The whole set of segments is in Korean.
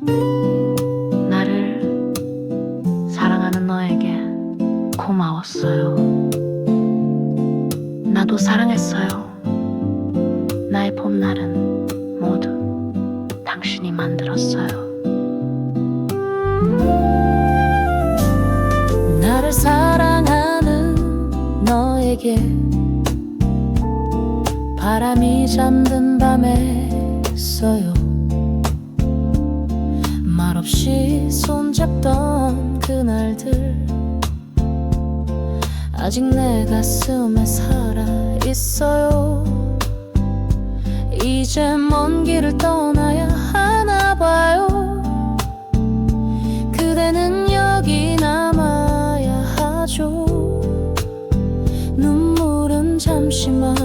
나를 사랑하는 너에게 고마웠어요. 나도 사랑했어요. 나의 봄날은 모두 당신이 만들었어요. 나를 사랑하는 너에게 바람이 잠든 밤에 써요. 말없이 손잡던 그날들 아직 내 가슴에 살아 있어요. 이제 먼 길을 떠나야 하나 봐요. 그대는 여기 남아야 하죠. 눈물은 잠시만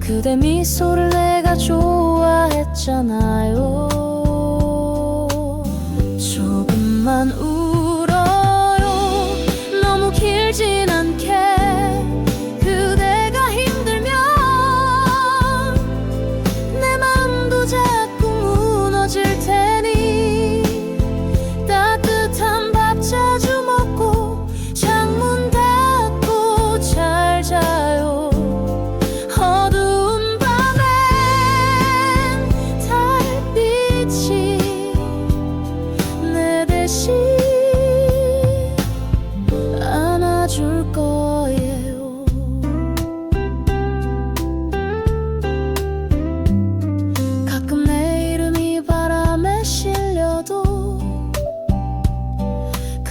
그대 미소를 내가 좋아했잖아요.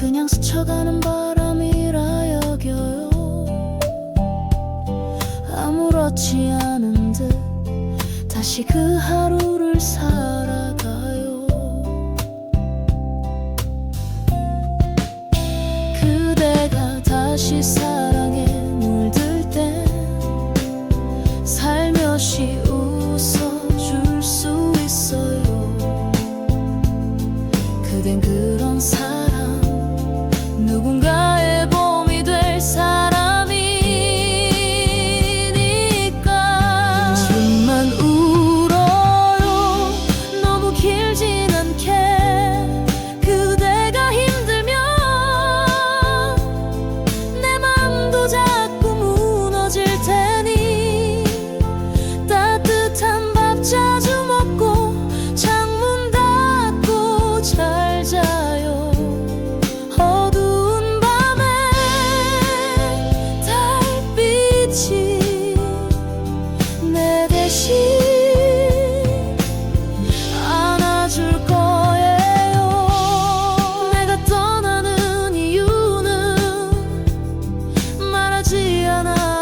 그냥 스쳐가는 바람이라 여겨요. 아무렇지 않은 듯 다시 그 하루를 살아가요. 그대가 다시 사랑에 물들 때 살며시 말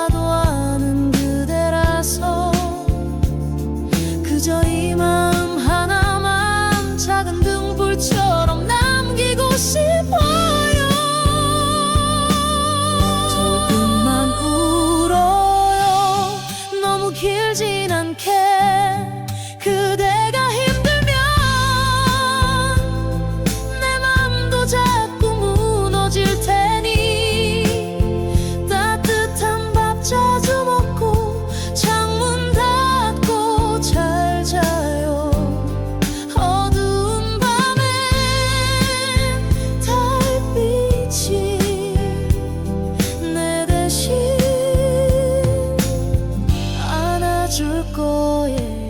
줄 거예요